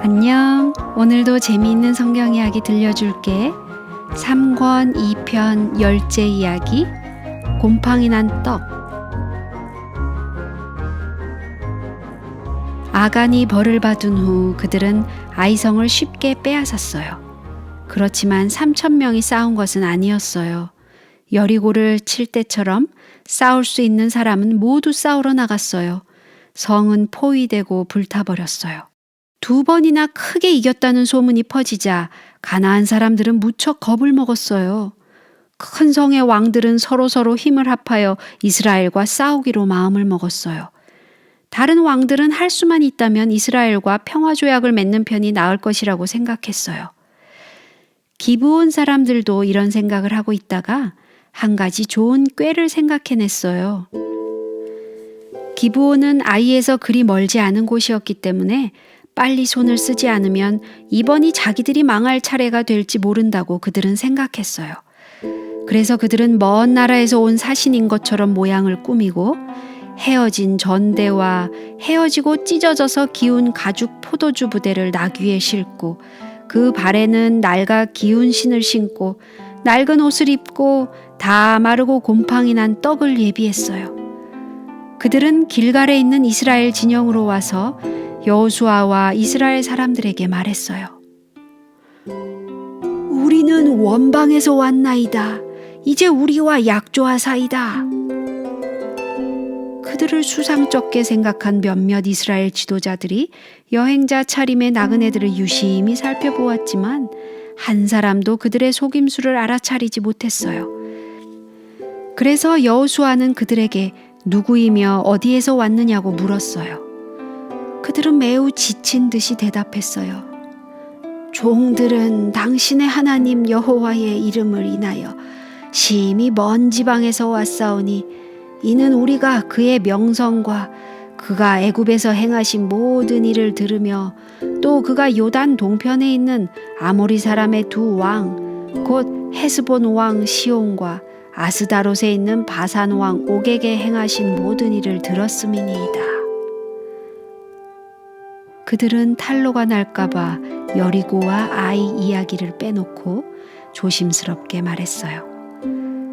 안녕. 오늘도 재미있는 성경 이야기 들려줄게. 3권 2편 열째 이야기. 곰팡이 난 떡. 아간이 벌을 받은 후 그들은 아이성을 쉽게 빼앗았어요. 그렇지만 3천 명이 싸운 것은 아니었어요. 여리고를 칠 때처럼 싸울 수 있는 사람은 모두 싸우러 나갔어요. 성은 포위되고 불타버렸어요. 두 번이나 크게 이겼다는 소문이 퍼지자 가나안 사람들은 무척 겁을 먹었어요. 큰 성의 왕들은 서로 서로 힘을 합하여 이스라엘과 싸우기로 마음을 먹었어요. 다른 왕들은 할 수만 있다면 이스라엘과 평화조약을 맺는 편이 나을 것이라고 생각했어요. 기브온 사람들도 이런 생각을 하고 있다가 한 가지 좋은 꾀를 생각해냈어요. 기브온은 아이에서 그리 멀지 않은 곳이었기 때문에 빨리 손을 쓰지 않으면 이번이 자기들이 망할 차례가 될지 모른다고 그들은 생각했어요. 그래서 그들은 먼 나라에서 온 사신인 것처럼 모양을 꾸미고 헤어진 전대와 헤어지고 찢어져서 기운 가죽 포도주 부대를 나귀에 싣고 그 발에는 낡아 기운 신을 신고 낡은 옷을 입고 다 마르고 곰팡이 난 떡을 예비했어요. 그들은 길갈에 있는 이스라엘 진영으로 와서 여호수아와 이스라엘 사람들에게 말했어요. 우리는 원방에서 왔나이다. 이제 우리와 약조하사이다. 그들을 수상쩍게 생각한 몇몇 이스라엘 지도자들이 여행자 차림의 나그네들을 유심히 살펴보았지만 한 사람도 그들의 속임수를 알아차리지 못했어요. 그래서 여호수아는 그들에게 누구이며 어디에서 왔느냐고 물었어요. 그들은 매우 지친 듯이 대답했어요. 종들은 당신의 하나님 여호와의 이름을 인하여 심히 먼 지방에서 왔사오니 이는 우리가 그의 명성과 그가 애굽에서 행하신 모든 일을 들으며 또 그가 요단 동편에 있는 아모리 사람의 두 왕 곧 헤스본 왕 시온과 아스다롯에 있는 바산 왕 옥에게 행하신 모든 일을 들었음이니이다. 그들은 탈로가 날까봐 여리고와 아이 이야기를 빼놓고 조심스럽게 말했어요.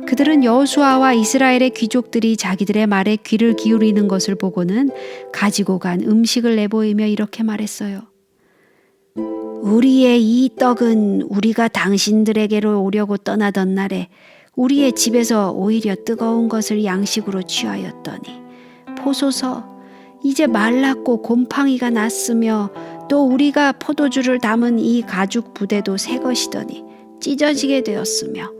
그들은 여호수아와 이스라엘의 귀족들이 자기들의 말에 귀를 기울이는 것을 보고는 가지고 간 음식을 내보이며 이렇게 말했어요. 우리의 이 떡은 우리가 당신들에게로 오려고 떠나던 날에 우리의 집에서 오히려 뜨거운 것을 양식으로 취하였더니 보소서 이제 말랐고 곰팡이가 났으며 또 우리가 포도주를 담은 이 가죽 부대도 새 것이더니 찢어지게 되었으며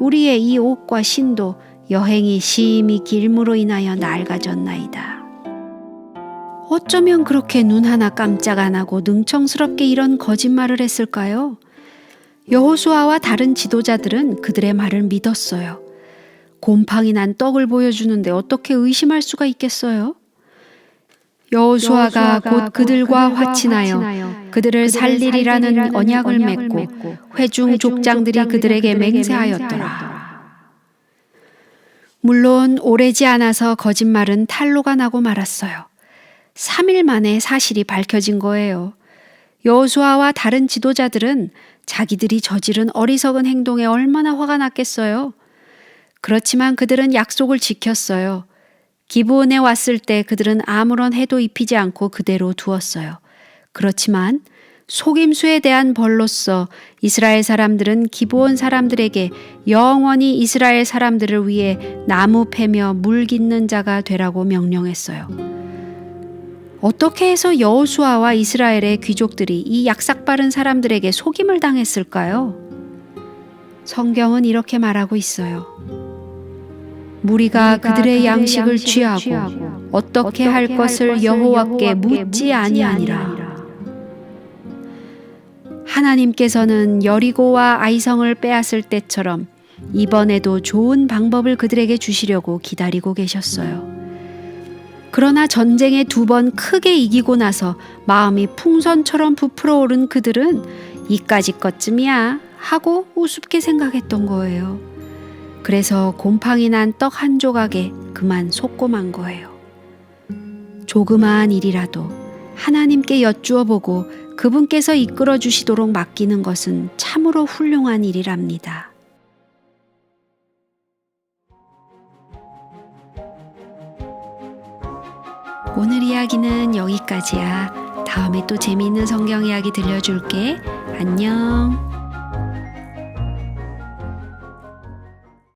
우리의 이 옷과 신도 여행이 심히 길므로 인하여 낡아졌나이다. 어쩌면 그렇게 눈 하나 깜짝 안 하고 능청스럽게 이런 거짓말을 했을까요? 여호수아와 다른 지도자들은 그들의 말을 믿었어요. 곰팡이 난 떡을 보여주는데 어떻게 의심할 수가 있겠어요? 여호수아가 곧 그들과 화친하여 그들을 살리리라는 언약을 맺고 회중 족장들이 그들에게 맹세하였더라. 물론 오래지 않아서 거짓말은 탄로가 나고 말았어요. 3일 만에 사실이 밝혀진 거예요. 여호수아와 다른 지도자들은 자기들이 저지른 어리석은 행동에 얼마나 화가 났겠어요. 그렇지만 그들은 약속을 지켰어요. 기브온에 왔을 때 그들은 아무런 해도 입히지 않고 그대로 두었어요. 그렇지만 속임수에 대한 벌로서 이스라엘 사람들은 기브온 사람들에게 영원히 이스라엘 사람들을 위해 나무 패며 물 깃는 자가 되라고 명령했어요. 어떻게 해서 여호수아와 이스라엘의 귀족들이 이 약삭빠른 사람들에게 속임을 당했을까요? 성경은 이렇게 말하고 있어요. 무리가 그들의 양식을 취하고 어떻게 할 것을 여호와께 묻지 아니하니라. 하나님께서는 여리고와 아이성을 빼앗을 때처럼 이번에도 좋은 방법을 그들에게 주시려고 기다리고 계셨어요. 그러나 전쟁에 두 번 크게 이기고 나서 마음이 풍선처럼 부풀어 오른 그들은 이까짓 것쯤이야 하고 우습게 생각했던 거예요. 그래서 곰팡이 난 떡 한 조각에 그만 속고만 거예요. 조그마한 일이라도 하나님께 여쭈어 보고 그분께서 이끌어 주시도록 맡기는 것은 참으로 훌륭한 일이랍니다. 오늘 이야기는 여기까지야. 다음에 또 재미있는 성경 이야기 들려줄게. 안녕.